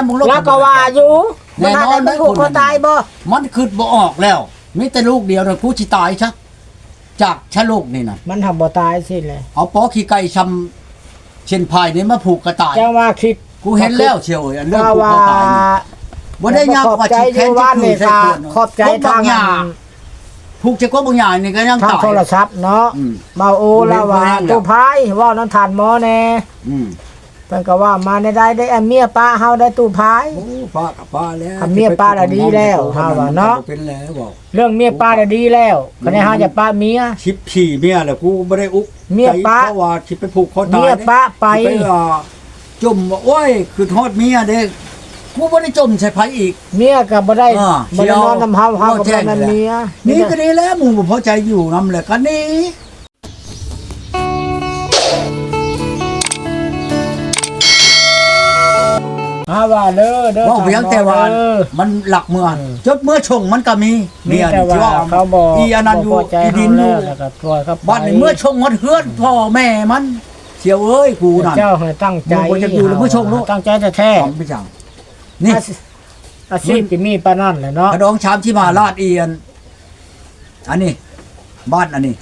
มมึงลบแล้วก็ว่าอยู่แน่มันนอนอะไรมันผูกคอตายบ่มันคือบ่ออกแล้วมีแต่ลูกเดียวน่ะกูสิตายซะจากชะลูกนี่น่ะ มันทำบ่ตายสิเลยเอาปอขี้ไก่ชำเช่นพายนี่มาผูกกระต่าย จังว่าคิดกูเห็นแล้วเชียวเอ้ยอันเรื่องก็ผูกว่าคอตายนี่บ่ได้ยากขอบว่าใจสิอแค้ยู่นว่านที่นี่ใส่ค่ะตัวเนาะขอบใจพวกบทางหญ้าผูกจะก็บางอย่างนี่ก็ยังทางตายโทรศัพท์เนาะอืมเมาโอแล้วว่าบ่เห็นบ่เห็นแล้วตู้พายเว่านั้นทานหมอแน่อืม เพิ่นก็ว่ามาได้ได้ได้อันเมียป้าเฮาได้ตู้พาย โอ้ป้ากับป้าแล้วทำเมียป้าน่ะดีแล้วเฮาว่าเนาะ เป็นแล้วบอกเรื่องเมียป้าน่ะดีแล้วก็ได้เฮาจะป้าเมีย ชิปขี่เมียแหละกูไม่ได้อุกเมียป้าใจเพราะว่าชิปไปผูกคอตายเมียป้าไปไปอ่าจมว่าโอ้ยคือทอดเมียเด้กูไม่ได้จมใส่ไผอีก เมียก็บ่ได้อ่าบ่ได้นอนนำเฮาเฮาก็แจ้บ่งได้เลยนำเมีย นี่ก็ดีแล้วหมูบ่พอใจอยู่นำแหละกันนี่ ฮาว่าเด้อเด้อว่าเพียงแต่ว่าเด้อ มันหลักเมืองเออ จดเมื่อชงมันก็มีมีเมียแต่นี่ที่ว่าว่าเขาบอกอีอันนั้นอยู่บ่พใจอีดินอยู่เฮาแล้วแล้วก็ปล่อยเขาไปบ้านนี้เมื่อชงมันเฮือนพ่อแม่มันเสียวเอ้ยกูนั่น เจ้าให้ตั้งใจมึงบ่จะอยู่หรือบ่ชงลูก ตั้งใจแท้ของพี่จังๆนี่อาชีอาชีพที่มีปานนั่นแหละเนาะกระดองชามที่มาลาดเอียน อันนี้ บ้านอันนี้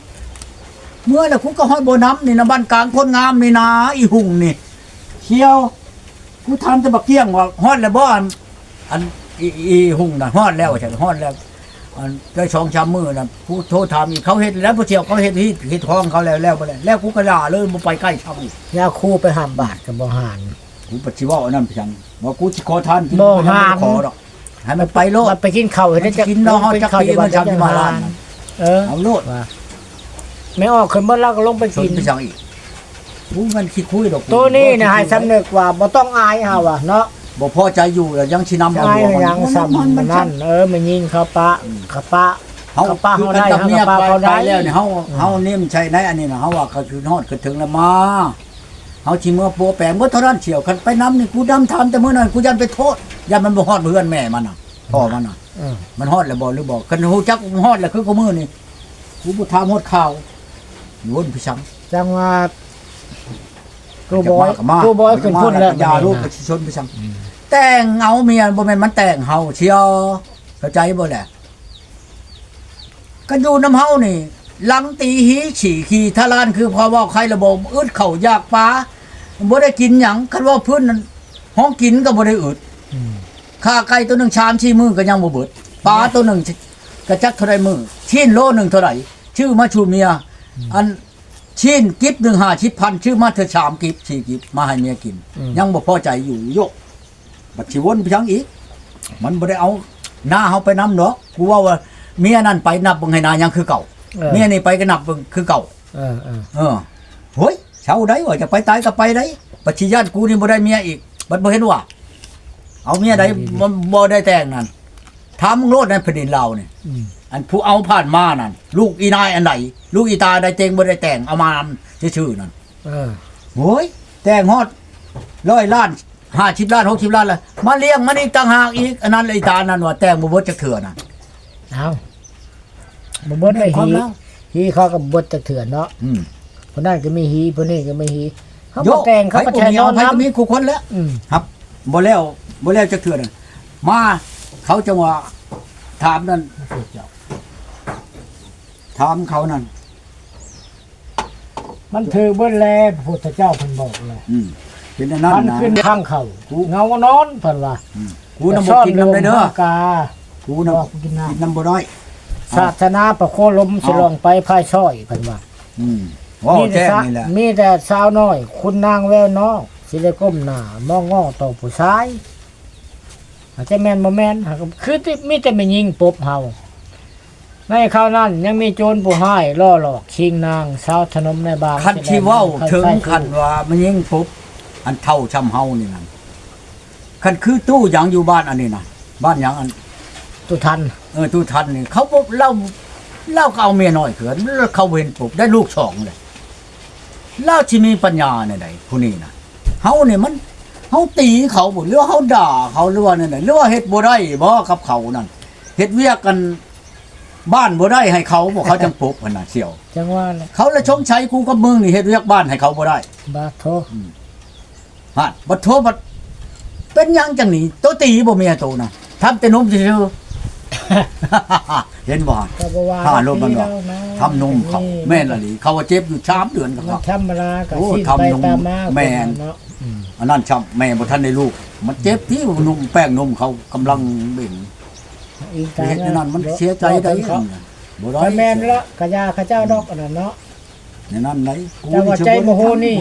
เมื่อแล้วกูก็ห้อยโบน้ำนี่นะบ้านกลางคนงามนี่นะอีหุ่งนี่เชียว กูทำจะบักเกี้ยงว่าฮอดแล้วบ่อันอันอีอีหุ่งน่ะฮอดแล้วใช่ฮอดแล้วอันได้สองชามมือน่ะกูโทรถามอีกเขาเฮ็ดแล้วผู้เชี่ยวเขาเฮ็ดที่เฮ็ดท้องเขาแล้วแล้วบ่แล้วแล้วกูก็ด่าเลยบ่ไปใกล้ชำอีกยาคูไปหามบาทกับบ่หานกูปฏิวัติอันนั้นเพียงว่ากูสิขอทานกินบ่กูยังหาไม่นขอดอกให้มันไปโลดมันไปกินข้าวเห็นได้จะกินเนาะฮอดจักปีมันชามที่มาลานเออเอาโลดว่าไม่ออกขึ้นเมื่อแล้วก็ลงไปชนกินไปสั่งอีก กูมันคิดคุยดอกตัวนี้นะให้สำนึกว่าบ่ต้องอายเฮาว่ะเนาะบ่พอใจอยู่แล้วยังชินำเอาอายหัวยังซ้ำมันมันนั่นเออมันยิงเขาปะเขาปะเฮาเขาป้าคือเขากันได้กับเมียเขาป้าไปเขาได้ไปแล้วเนี่ยเฮาเฮานี่มันใช่ได้อันนี้น่ะเฮาว่าเขาคือฮอดคือถึงแล้วมาเฮาสิเมื่อปัวแปลงบ่เท่านั้นเฉียวคันไปน้ำนี่กูดำทำแต่มื้อนั้นกูยันไปโทษยันมันบ่ฮอดเพื่อนแม่มันน่ะพ่อมันน่ะเออมันฮอดแล้วบ่หรือบ่คันฮู้จักฮอดแล้วคือกูมื้อนี่กูบ่ถามฮอดข่าววนพี่ชังจังว่า กูบอยจะมากูบอยขึ้นพุ่นแล้วยาลูกประชาชนไปสั่งแต่งเอาเมียบ่แม่นมันแต่งเฮาเชียวเข้าใจบ่แหละก็อยู่น้ำเฮานี่หลังตีหีฉี่ขี่ทะลานคือพอว่าใครระบบอึดเข่ายากปลาบ่ได้กินหยังคันว่าพื้นนั้นห้องกินก็บ่ได้อึดอืมข้าไก่ตัวหนึงชามชี้มือก็ยังบ่เบิดปลาตัวหนึงกระจักเท่าไรมือชิ้นโลหนึงเท่าไหร่ชื่อมาชูเมียอัน ชิ้นกิบหนึ่งห้าชิบพันชื่อมาเธอชามกิบสี่กิบมาให้เมียกิน อืม ยังบ่พอใจอยู่โยก บัดชิวนไปยังอีก มันบ่ได้เอาหน้าเฮาไปนำดอกกูว่าว่าเมียนั่นไปนับเบิ่งให้หนายังคือเก่าเออเมียนี่ไปก็นับเบิ่งคือเก่า เออเออเออโฮ้ยเช้าได้ว่าจะไปตายก็ไปได้ปัจฉิญาติกูนี่บ่ได้เมียอีกบัดบ่เห็นว่า เอาเมียใดบ่บ่ได้แต่งนั่นถามมึงโลดในแผ่นดินลาวนี่อืม อันผู้เอาผ่านมานั่นลูกอีนายอันไหนลูกอีตาได้เต็งบ่ได้แต่งเอามานำชื่อๆนั่นเออโอ้ยแต่งฮอดร้อยล้านห้าสิบล้านหกสิบล้านละมาเลี้ยงมันอีกต่างหากอีกอันนั้นอีตานั่นว่าแต่งบ่เบิดจักเถื่อนั่นเอาบ่เบิดได้ความหีแล้วหีเขาก็บ่จะเถื่อนเนาะอืมคนนั้นก็มีหีคนนี้ก็มีหีเขาโยก็แต่งเขาก็ไผแทนมีนอเอานไผก็มีน้ำคู่คนแล้วอืมครับบ่แล้วบ่แล้วจักเถื่อนั่นมาเขาจังว่าถามนั่น ถามเขานั่นมันถือเบิ้ลแลพระพุทธเจ้าเพิ่นบอกเลยอืมเป็นอันนั้นมันนะ ขึ้นข้างเขาเงานอนเพิ่นว่ากูนำบ่กินนำได้เด้อซ่นลงกา กูนำบอกกินน้ำ กินนำบ่ได้ศาสนาประโคลมสิลองไปพายช่อยเพิ่นว่า อืมว้าวมีแต่แจ้งสะนี่แหละมีแต่สาวน้อย คุณนางแววนอกสิได้ก้มหน้ามองง้อต่อผู้ชายอาจจะแม่นบ่แม่นหากคือที่มีแต่ไม่ยิงปบเฮา ในคราวนั้นยังมีโจรผู้ให้ายล่อหลอกชิงนางสาวถนมในบางคันที่เว้าถึงใส่คันว่ามันยิงปุ๊บอันเท่าชำเฮานี่นั่นคันคือตู้หยังอยู่บ้านอันนี้นะบ้านหยังอันตุทันเออตู้ทันนี่เขาปุ๊บเล่าเล่าก็เอาเมียน้อยเขินแล้วเขาเห็นปุ๊บได้ลูกสองเลยเล่าที่มีปัญญาในใดผู้นี้นะเฮาเนี่ยมันเฮาตีเขาบ่หรือว่าเฮาด่าเขาหรือว่านั่นน่ะหรือว่าเฮ็ดบ่ได้บ่กับเขานั่นเฮ็ดเวียกกัน บ้านบ่ได้ให้เขาบ่เขาจังปุ๊บหั่นน่ะเสี่ยว จังว่าเลยเขาเลยชงใช้กูกับมึงนี่เฮ็ดเวียกบ้านให้เขาบ่ได้บาโทฮะบัดโทบัดเป็นหยังจังนี่ตัวตีบ่เมียโตนะทำแต่นมซื่อๆ เห็นบ่ก็บ่ว่าถ้าลมมันบอกแล้วนะทำนมเขาแม่นละนี่เขาว่าเจ็บอยู่3เดือนก็มันเขา ธรรมดาก็โอ้สิ้นทำไปนมตามมาแม่น เนาะอืมอันนั้นช้ำแม่บ่ทันได้ลูก มันเจ็บที่นมแป้งนมเขากำลังเบ่ง อีกตามเฮ็ดในนั้นมันเสียใจได้เขาบ่ได้ถ้าแม่นละกะยาเขาเจ้าดอกอันนั้นเนาะในนั้นไหนแต่ว่าใจโมโหนี่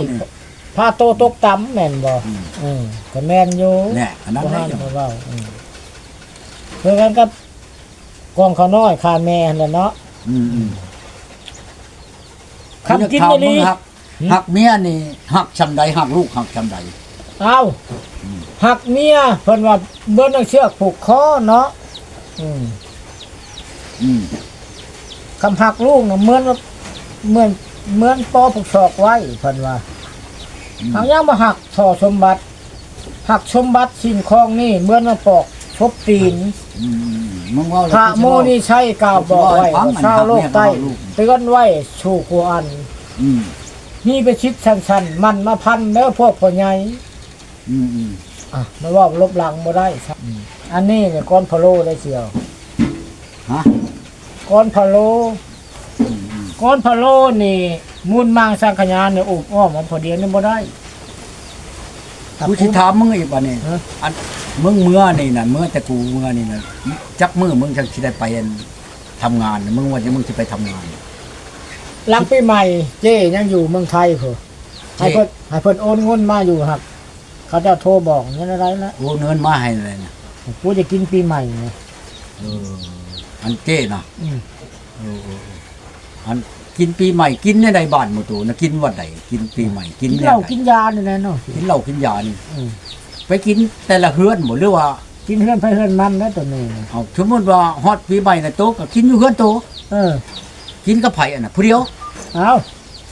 พาโตตกต่ำแม่นบ่อืมอืมก็แม่นอยู่แน่อันนั้นบ่ไหนห้ามบ่เว้าอืมเพื่อกันกับกองเขาน้อยค่าแม่นั่นแหละเนาะอืมอืมคำกินถามนี่มึงหักหืมหักเมียนี่หักชำใดหักลูกหักชำใดเอ้าหักเมียเพิ่นว่าเบิ่นเอาเชือกผูกคอเนาะ อืมอืมคำหักลูกน่ะเหมือนว่าเหมือนเหมือนปอผูกศอกไว้เพิ่นว่าอืมเอายังมาหักช่อสมบัติ หักสมบัติสิ่งของนี่เหมือนมาปอกชบตีนอืมมึงว่าพระโมนี่ใช่กล่าวบอกไว้ว่าชาวโลกใต้เตือนไว้ชูกูอัน อืมนี่ไปชิดชันๆมันมาพันเด้อพวกพ่อใหญ่อืมอืมอะมาว่าลบหลังบ่ได้ครับ อันนี้เนี่ยก้อนพะโลได้เสียวฮะก้อนพะโลอืมอืมก้อนพะโลนี่มูลมางสังขยานเนี่ยอุบอ้อมมันพอเดียวนี่บ่ได้กูสิถามมึงอีกบัดนี้ฮะอันมึงเมื่อนี่น่ะเมื่อแต่กูเมื่อนี่น่ะจักมื้อมึงจังสิได้ไปอันทำงานน่ะมึงว่าจะมึงสิไปทำงานหลังปีใหม่เจ้ยังอยู่เมืองไทยเพิ่นให้เพิ่นให้เพิ่นโอนเงินมาอยู่ครับ เขาจะโทรบอกนั่นอะไรนะโอ้เงินมาให้เลยน่ะ กูจะกินปีใหม่ไงเอออันเจ้น่ะอืมเออเออเอออันกินปีใหม่กินในใดบ้านหมดตัวนะกินวันใดกินปีใหม่กิกินนเนี่ยเหล้ากินยาเนี่ยนะเนาะกินเหล้ากินยานี่อืมไปกินแต่ละเฮือนหมดหรือว่า กินเฮือนไปเฮือนมันนะตัวนี้นะเอาสมมติว่าฮอดปีใหม่น่ะโตะก็กินอยู่เฮือนโตะเออ กินกับไผอันน่ะผู้เดียวเอา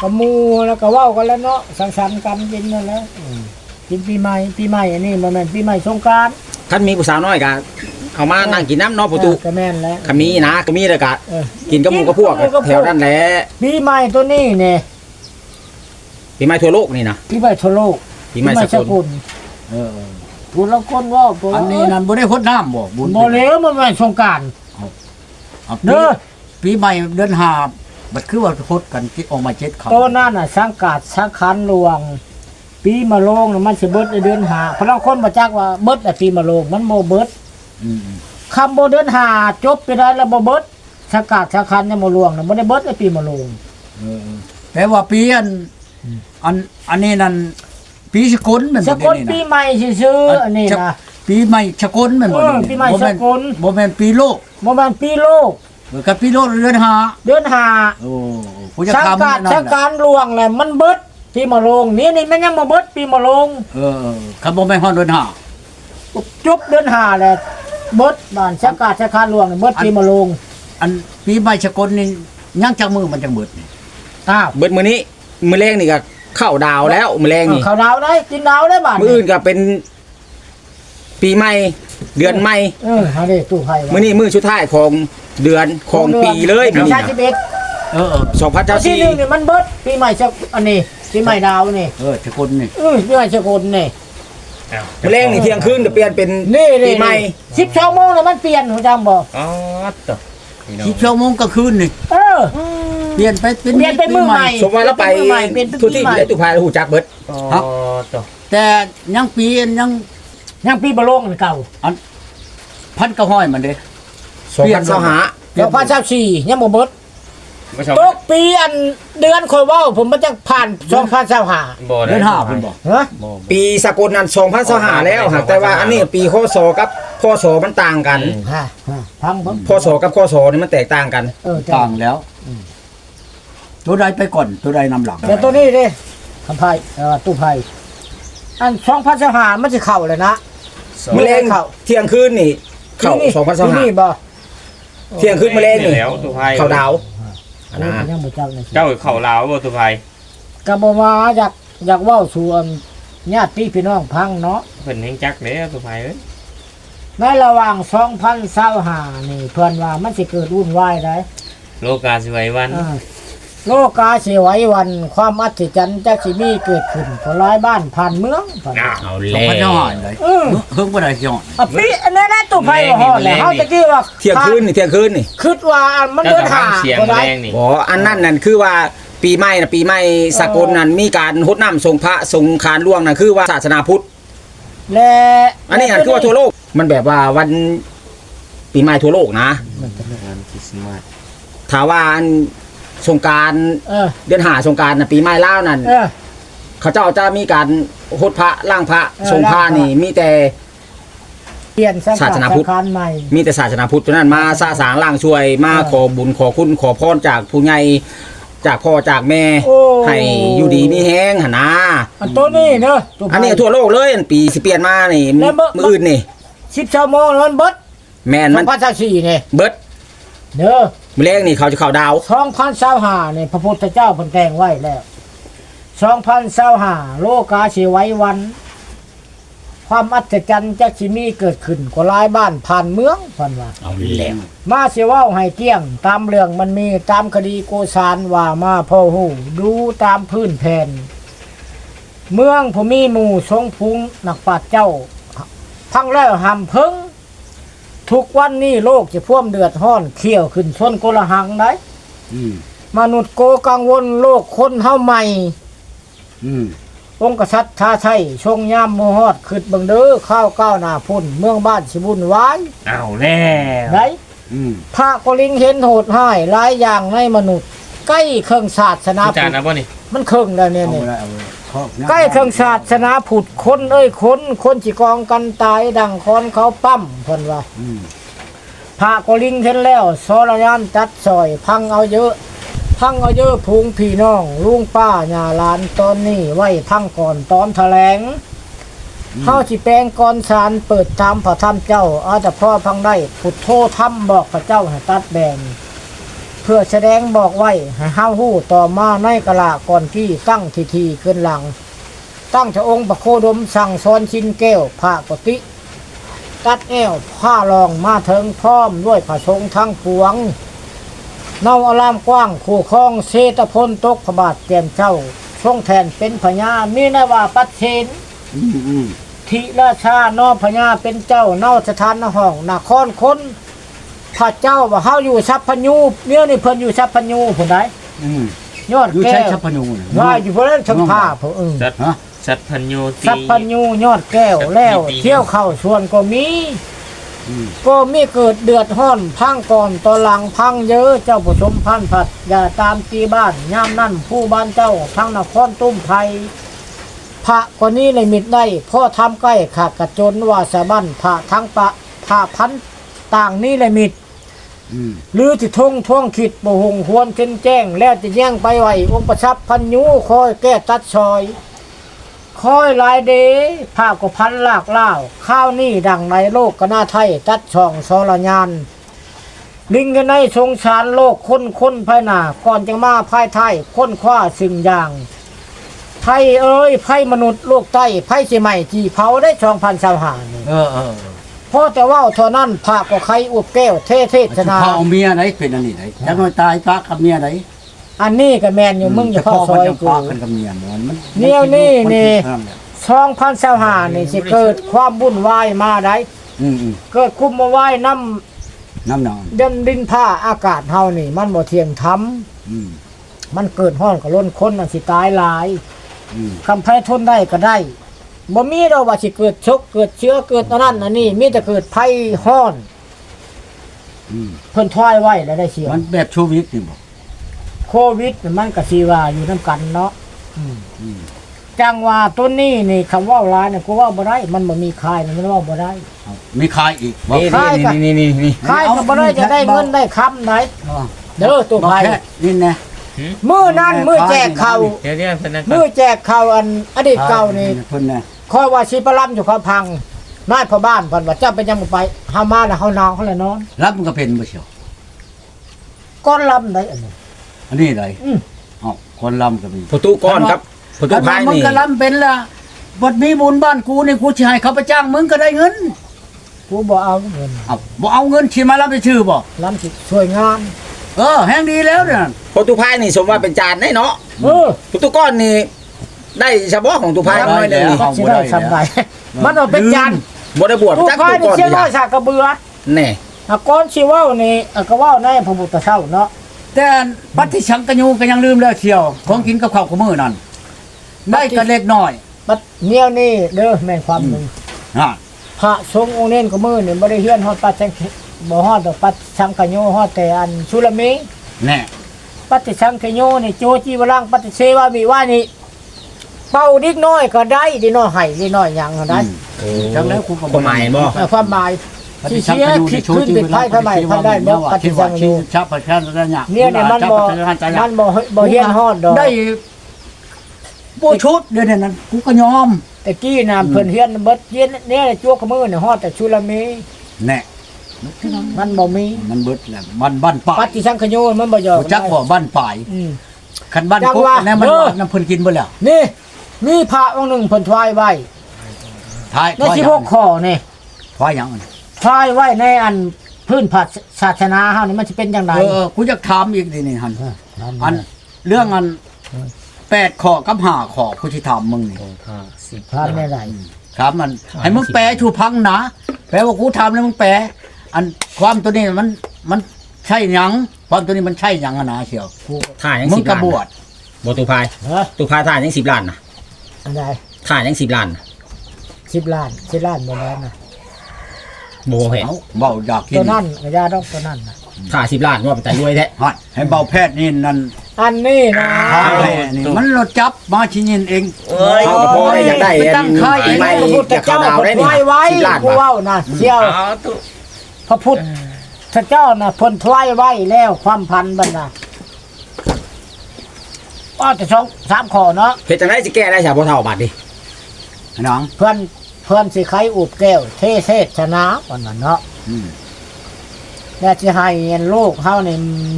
กระมูแล้วก็เว้ากันแล้วเนาะสังสรรค์กันกินนั่นแหล้ว กินปีใหม่ปีใหม่อันนี้มันแม่นปีใหม่สงกรานต์คันมีผู้สาวน้อยก็เอามานั่งกินน้ำเนาะประตูเออก็แม่นแล้วคันมีนะก็มีเลยก็เออ กินกับหมูกับพวกก็แถวนั้นแหละปีใหม่ตัวนี้เนี่ยปีใหม่ทั่วโลกนี่นะปีใหม่ทั่วโลกปีใหม่สกลเออเออพูดแล้วคนเว่าตัวอันนี้นั่นบ่ได้พดน้ำบ่บุญบ่เลวมันแม่นสงกรานต์ เอาปีเด้อ ปีใหม่เดือนห้าบัดคือว่าพดกันกินออกมาเจ็ดคำ ตัวนั้นน่ะสังกัดสังขันหลวง ปีมะโรงน่ะมันสิเบิดในเดือนหาพลังคนมาจักว่าเบิดแต่ปีมะโรงมันบ่เบิดอืมอืมคำบ่เดือนหาจบไปได้แล้วบ่เบิดสังกัดสังขันในมะโรงน่ะบ่ได้เบิดในปีมะโรงเออเออแปลว่าปีอันอันอันนี้นั่นปีสกลแมันสบ่กเดี๋ยลวนี้ปีนะใหม่ซื่อๆอันนี้จะนะ ปีใหม่สกลแมันบ่เออเดี๋ยวนี้ปีใหม่บ่แนสกลบ่แม่นปีโลกบ่แม่นปีโลก เออกับปีโลกเดือนห้าเดือนหาโอ้ผู้จะสังทำกัดนั่นสังแหละการหลวงแหละมันเบิด ปีมะโรงนี่นี่มันยังบ่เบิดปีมะโรงเออเออคันบ่แม่นฮอดเดือนห้าจบเดือนหาแหละเบิดบ้านสังกัดสังการหลวงนี่เบิดปีมะโรงอันปีใหม่สกลนี่ยังจักมือมันจังเบิดนี่อ้าวเบิดมื้อนี้มื้อแรงนี่ก็เข้าดาวแล้วมื้อแรงนี่เขาดาวได้กินดาวได้บ้านมื้ออื่นก็เป็น ปีใหม่เดือนใหม่เออหาดิตู้ไผ่มื้อนี้มื้อสุดท้ายของเดือนของปีเลยมื้อปีนี้ชานะสิบเอ็ดเออเออที่หนึ่ง2024นี่มันเบิดปีใหม่สักอันนี้ ปีใหม่ดาวนี่เออสกลนี่เออปีใหม่สกลนี่มื้อแรงนี่เที่ยงคืนก็เปลี่ยนเป็นนี่นี่ปีใหม่สิบสองโมงแล้วมันเปลี่ยนหัวจังบอกอ๋อต่อพี่น้อง สิบชั่วโมงกลางคืนนี่เออ เปลี่ยนไปเป็นเปลี่ยนเป็นมือใหม่ สมว่าเราไปเป็นปีใหม่เป็นปีทุกที่ใหม่ได้ตุภายแล้วฮู้จักเบิด อ๋อครับต่อแต่ยังปียังยังปีบะโลงอันเก่าพันกระห้อยมันเด้เปลี่ยน2025เดี๋ยวพาเจ้าสี่ยังบ่เบิด ไม่ชอบตกปีอันเดือนคอยเว่าผมมันจะผ่านสองพันเจ้าหาบ่ได้เดือนห้าเพิ่นบอกฮะบ่บ่ ปีสกลนั้น2025แล้วฮะแต่ว่าอันนี้ปีคศกับคศมันต่างกันอืม ฮะฮะพังเบิ่งพศกับคศนี่มันแตกต่างกัน เออจ้ะต่างแล้ว ตัวใดไปก่อนตัวใดนำหลังเดี๋ยวตัวนี้ดิคำไพ่เออตู้ไพ่อันสองพันเจ้าหามันจะเข้าเลยนะ สองมะเร็งเข้า เที่ยงคืนนี่เข้านี่สองพันสองนี่บ่เที่ยงคืนมะเร็งนี่แล้วตัวไพ่เข้าดาว เออยังบ่จักนะเจ้าเข้าลาวบ่ตัวไพ่ก็บ่ว่าอยากอยากเว้าสู่อันญาติพี่น้องพังเนาะเพิ่นเฮงจักแล้วตัวไพ่เอ้ยในระหว่าง2,025นี่เพิ่นว่ามันสิเกิดวุ่นวายได้โลกาสิไว้วันอ่า โลกาสิไหว้วัน ความอัศจรรย์จักสิมีเกิดขึ้นก็หลายบ้านผ่านเมืองผ่านอ้าวเอาสองแล้พันวห้าเลยเออเพิ่งบ่ได้ย้อนอะปีอันนั้นนะตู้ไผบ่ฮอดแล้วเฮาตะกี้ว่าเที่ยงคืนนี่เที่ยงคืนนี่คิดว่าอันมันเจ้าเดินจะหาฟังเสียงบ่แรได้งนี่ บ่อันนั้นนั่นคือว่าปีใหม่น่ะปีใหม่สากลนั่นมีการฮดน้ำทรงพระทรงคานล่วงน่ะคือว่าศาสนาพุทธ และอันนี้อันคือว่าทั่วโลก มันแบบว่าวันปีใหม่ทั่วโลกนะงานคริสต์มาสถ้าว่าอัน สงกรารเออ เดือนหาสงกรารน่ะปีใหม่ลาวนั่น เออ เขาเจ้าจะมีการฮดพระล่างพระเออทรงพระล่างพระ นี่มีแต่ เปลี่ยนสังศาสนาพุทธ สังขารใหม่ มีแต่ศาสนาพุทธเท่านั้นมาสร้างสางล่างช่วยมาเออขอบุญขอคุณขอพรจากผู้ใหญ่จากพ่อจากแม่โอ้ ให้อยู่ดีมีแห้งหนนะอันตัวนี้เนอะตู้ไผอันนี้ทั่วโลกเลยอันปีสิเปลี่ยนมานี่แล้วเบิ่ง มืออื่นนี่10ชั่วโมงแล้วมันเบิดแม่นมัน2024นี่เบิดเด้อ มือแรกนี่เขาจะเข้าดาว2025นี่พระพุทธเจ้าเพิ่นแต่งไว้แล้ว2025โลกาสิไหว้วัน ความอัศจรรย์จักสิมีเกิดขึ้นก็หลายบ้านผ่านเมืองเพิ่นว่า เอาแล้ว มาเสียเว่าให้เกลี้ยง ตามเรื่องมันมีตามคดีโกสารว่ามาพ่อหูดูตามพื้นแผ่น เมืองผู้มีหมู่ทรงพุงนักปราชญ์เจ้า พังแล้วหำเพิง ทุกวันนี้โลกจะพ่วมเดือดห้อนเขี่ยวขึ้นชนกละหังได้อืมมนุษย์โกกังวลโลกคนเฮาใหม่ อืมองค์กษัตริย์ชาไทยชงยามโมฮอดขึ้นเบังเด้อข้าวก้าวหน้าพุ่น เมืองบ้านสิบุญไว้อ้าวแล้วไหนอืมพระก็ลิงเห็นโหดห้ายหลายอย่างในมนุษย์ ใกล้เครื่องศาสนาอาจารพุทย์ธนะบ่นี่มันเครื่องแล้วเนี่ยเอานี่ไว้เอาไว้ครอบนะ ใกล้เครื่องศาสนาพุทธคนเอ้ยคนคนจิกองกันตายดังคอนเขาปั้มเพิ่นว่าอืมพระก็ลิงเห็นแล้วสรยานจัดซอย พังเอาเยอะ พังเอาเยอะพุงพี่น้องลุงป้าญาหลานตอนนี้ไว้พังก่อนตอนแถลงเฮาสิแปลงก่อนสารเปิดตามพระธรรมเจ้าอาจจะพ่อพังได้พุทโธธรรมบอกพระเจ้าให้ตัดแบ่ง เพื่อแสดงบอกไว้ให้เฮาฮู้ต่อมาในกะละก่อนที่ตั้งทีทีขึ้นหลัง ตั้งพระองค์ประโคดมสั่งสอนชินแก้วพระปฏิตัดแอวผ้ารองมาเถิงพร้อมด้วยพระชงทั้งปวง เนาอารามกว้างคู่ครองเศรษฐพลตกพระบาทแก่มเจ้าทรงแทนเป็นพญามีนว่าปัดเชนอืมอืมทิราชานอพญาเป็นเจ้าเนาสถานห้องนครคน พระเจ้าว่าเฮาอยู่สัพพญูเนี่ยนี่เพิ่นอยู่สัพพญูผู้ใดอืมยอดอยู่แก้ใช้วชัพพนูน่ะว่าอยู่เพิ่นสัมภาเพิ่นเออจัดฮะจัดพันโยตี สัพพญูยอดแก้วแล้วเที่ยวเข้าชวนก็มี อืมก็มีเกิดเดือดห้อนพังก่อนตอนหลังพังเยอะเจ้าผู้ชมพันผัด อย่าตามตีบ้านยามนั่นผู้บ้านเจ้าพังนครตุ้มไทยพระคนนี้เลยมิดได้พ่อทำใกล้ขาดกระจนว่าสะบั้นพระทั้งปะพระพันต่างนี้เลยมิดอืม หรือที่ทงท่วงขิดบ่หงหวนเช่นแจ้ง แล้วจะแย่งไปไหวองค์ประชับพันยูคอยแก้ตัดซอย คอยลายเดภาพก็พันลากล่าว ข้าวนี่ดังในโลกกนาไทย ตัดช่องสรญานลิงกันในสงสารโลกคนคนภายหนาก่อนจะมาภายไทยค้นคว้าสิ่งอย่างไทยเอ้ยไพ่มนุษย์โลกใต้ไพ่เชียใหม่ที่เผาได้ช่องพันสาวหานี่ เออเออเพราะแต่ว่าเท่านั้นภาพก็ใครอุบแก้วเทเทศนาพ่อเอาเมียไหนเป็นอันนี้ไหนจักหน่อยตายปากกับเมียไหนอันนี้ก็แมนอยู่มึงอย่าเข้าซอยจะกูปากกันกับเมียมันมันเนี่ยนี่นี่มัสิช่องพันสาวหานี่สิเกิดความวุ่นวายมาได้อืมอืมเกิดคุมมาไหว้น้น้ำนอนำเดินดินผ้าอากาศเฮานี่ มันบ่เที่ยงธรรมอืมมันเกิดห้อนก็ล้นคนอันสิตายหลายอืมคำไพทนได้ก็ได้ บ่มีเราว่าสิเกิดชกเกิดเชื้อเกิดอันนั้นอันนี้มีแต่เกิดไผห้อนอืมเพิ่นทวายไว้แล้วได้เสียมันแบบโชวิกนี่บ่โควิดนี่มันก็สิว่าอยู่นํกันเนาะอืมอืมจังว่าตัวนี้นี่คำเว่าหลายนี่กูเว่าบ่ได้มันบ่มีคายนี่มันเว่าบ่ได้เอามีคายอีกบ่นี่คล้ายกันนี่นี่นี่นี่คายก็บ่ได้จะได้เงินได้คำไหนอ๋อเด้อตัวบ่ไผแค่นี่แน่มื้อนั้นมื้อแจกข้าวเดี๋ยวเดี๋ยวเพิ่นนั่นก่มื้ออนแจกข้าวอันอดีตเก่านี่เพิ่นน่ะ คอยว่าสิไปรับอยู่เขาพังนายพ่อบ้านเพิ่นว่าเจ้าเป็นยังบ่ไปเฮามาแล้วเฮาหนาวเฮาเลยนอนรับมันก็เป็นบ่เชียวก้อนลำได้อันนี้อันนี้ไดอืมอ๋อคนลำก็มีประตูก้อนครับประตูคันพาว่ายมึงนี่ก็ลำเป็นละบัดมีบุญบ้านกูนี่กูสิให้เขาไปจ้างมึงก็ได้เงินกูบ่เอาเงินเอาบ่เอาเงินสิมาลำไปชื่อบ่ลำสิช่วยงานเออแห้งดีแล้วเนี่ยเพราะตุพายนี่สมว่าเป็นจานได้เนาะเออตุกก้อนนี่ ได้เฉพาะของตุพายน้อยหนึงก็สิได้สำได้มันเอาเป็นจานบ่ได้บวชลูกจักพาตุยนี่ก้อนเชื่อเดียน้อยวสากกระเบือแน่อะก้อนสิเว้านี่อะก็เว้าในพระพุทธเจ้าเนาะแต่ปัดที่ชังกะยูก็ยังลืมแล้วเชียว ของกินกับข้าวกับมื้อนั่นได้กันเล็กน้อยบัดเนียวนี่เด้อแม่นความหนึงฮะพระสงฆ์องค์เน้นก็มือนี่บ่ได้เฮียนฮอดปัดสังบ่ฮอดดอกปัดสังขโยฮอดแต่อันชุลเมงแน่ปัติสังขโยนี่โจจีวรังปฏิเสวามีว่านี่ เป่าดิกน้อยก็ได้ดิน้อยให้ดิน้อยหยังก็ได้อืมจังแล้วกูก็บ่ความหมายบ่แต่ความหมายปที่ฏิชังเชียกะยูที่ที่โชขึ้นติเป็นไพ่ทำไมทำได้บ่ปฏิสังขโยชับประชันระยะเนี่ยเนี่ยมันบ่มันบ่บ่เฮียนฮอดดอกได้บ่ชุดเดี๋ยวนี้นั้นกูก็ยอมแต่กี้น่ะเพิ่นเฮียนเบิดเฮียนเนี่ยจั่วขมือนี่ฮอดแต่ชุลเมงแน่มันบ่มีมันเบิดแล้วบ้านบ้านป่าปยฏิสังขโยมันบ่ยอมกูจักบ่บ้านป่ายอืมคันบ้านจังพวกว่านั้นมันเด้อน้ำเพิ่นกินเบ่แล้วนี่ มีพระองค์หนึงเพิ่นถวายไว้ท้ายใน16ข้อนี่ท้ายหยังทายไว้ในอันพื้นผัดศาสนาเฮานี่มันจะเป็นอย่างไรเออเออกูจะถามอีกทีนี่หันอันเรื่องอันแปดข้อกับห้าข้อกูสิถามมึงนี่ห้าสิบทานในไรครับมันให้มึงแปลชูพังนะแปลว่ากูถามแล้วมึงแปลอันความตัวนี้มันมันใช่หยังความตัวนี้มันใช่หยังอะนะเชียวถ่ายยังมึงสิบกระล้านบวชบ่ตุพายเฮ้ยตุพายถ่ายยัง10ล้านนะ อันใดถ่ายยัง10ล้านนะสิบล้านสิบล้านหมดแล้วนะบ่เห็นเอาเบาอยากกินตัวนั่นกระยาดอกตัวนั่นนะถ่าย10ล้านว่าเป็นใจรวยแท้ฮัดให้เบาแพทย์นี่นั่นอันนี้นะทางแม่นี่มันรถจับมาชิยินเองเฮาก็พอได้อยากได้ไปตั้งค่ายปีใหม่พระพุทธจะเข้าเจ้าดาวได้เพิ่นนี่ถวายไว้10ล้านกูบาทเว้านะเชี่ยวเอาตุพระพุทธเจ้าน่ะเพิ่นถวายไว้แล้วความพันบัดน่ะ อ้อแต่สองสามข้อเนาะเฮ็ดจังได๋สิแก้ได้ซะบ่เท่าบาดดิน้อง เพื่อนเพื่อนสิไขอุบแก้วเทเทศนาวันนั้นเนาะอืมแล้วสิให้เงินลูกเฮานี่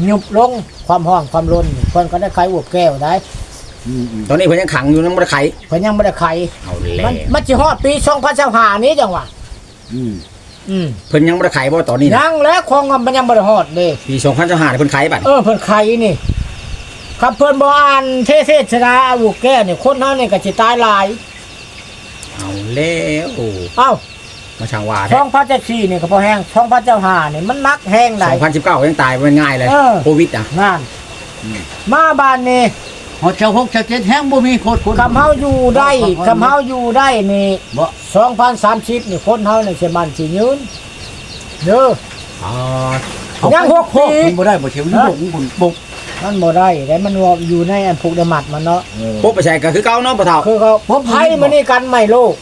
ยุบลงความห้องความรุนเพิ่นก็ได้ไขอุบแก้วได้อืมอืมตอนนี้เพิ่นยังขังอยู่ยังบ่ได้ไขเพิ่นยังบ่ได้ไขเอาแล้มันวมันสิฮอดปี2025นี้จังหวะอืมอืมเพิ่นยังบ่ได้ไขบ่ตอนนี้นะยังแล้วของมันยังบ่ได้ฮอดเด้ปี2025เพิ่นไขบัดเออเพิ่นไขนี่ ครับเพิ่นบ่อ่านเทเทศนาอาวุแก้วนี่คนเฮานี่ก็สิตายหลายเอาแล้วโอ้เอ้ามาช่างว่าแท้ช่องพระเจ้า4นี่ก็พอแห้งช่องพระเจ้า5นี่มันนักแห้งได้2019ยังตายมันง่ายเลยเออโควิดอะนั่นมาบ้านนี่หอเจ้าหกเจ้าเจ็ดแห้งบ่มีโคตรคนคำเฮาอยู่ได้คำเฮาอยู่ได้นี่บ่สองพันสามสิบนี่คนเฮานี่สิมันสิยืนเด้ออ๋อยังหกปีมันบ่ได้บ่เชียวนี่บ่งคุณบุก มันบ่ได้แต่มันว่าอยู่ในอันผูกเดมัดมันเนาะปุ๊บไปใช่ก็คือเก่าเนาะบ่เท่าคือเขาผมไผมันนี่กันไม่โลก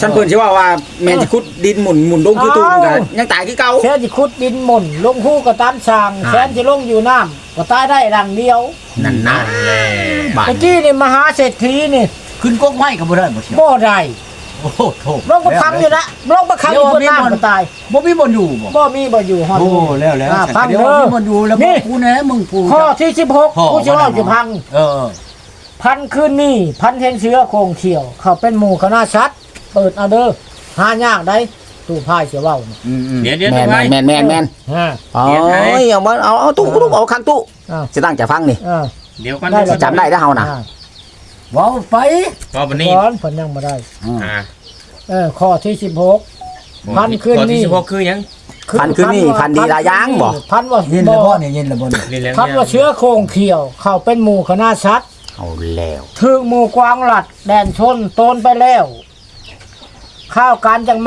ฉันเพิ่นสิว่าว่าแม่นสิขุดดินหมุนหมุนลงคือตุ้มกันอ้าวยังตายคือเก่าแสนสิขุดดินหม่นลงหูก็ตามสร้างอ่าแสนสิลงอยู่น้ำก็ตายได้ดังเดียวนั่นน่ะบาดตะกี้นี่มหาเศรษฐีนี่ขึ้นกกไม้ก็บ่ได้บ่เชียวบ่ได้ โอ้โหโถลงมาพังอยู่ละลงมาขังอยู่บนน้ำก็ตายบ่มีบ่อยู่บ่บ่มีบ่อยู่ฮอดโอ้แล้วแล้วอ่าฟังเดี๋ยวเด้อมีบ่อยู่แล้วนี่บ่กูแหน่มึงกูข้อที่16ข้อกูจะเล่าอยู่พังเออเออพันคืนนี่พันเทนเชื้อโคงเขียว เขาเป็นหมู่คณะชัด เปิดเอาเด้อหายากได้ตู้พายเสียเว้านี่อืมอืมเดี๋ยวเดี๋ยวแม่นตุพายแม่นแม่นแม่นฮะโอ้ยเอามาเอาเอาตู้ตู้เอาข้างตู้อ่าสิตั้งใจฟังนี่อ่าเดี๋ยวก่อนได้สิจำได้เด้อเฮาน่ะอ่า เว้าไปพอวันนี้ก่อนผลยังบ่ได้ อืม อ่าเออข้อที่สิบหก พันคืนข้อนี่ที่สิบหกคือหยังพันคืนนี่พันดีลายางบ่ พันว่ายินแล้วบ่บ่เนี่ยยินแล้วบ่เนี่ยนี่แหละพันว่าเชื้อโคงเขียว เขาเป็นหมู่คณะชัดเอาแล้วถึงหมู่กวางหลัด แดนชนโตนไปแล้ว ข้าวการจัง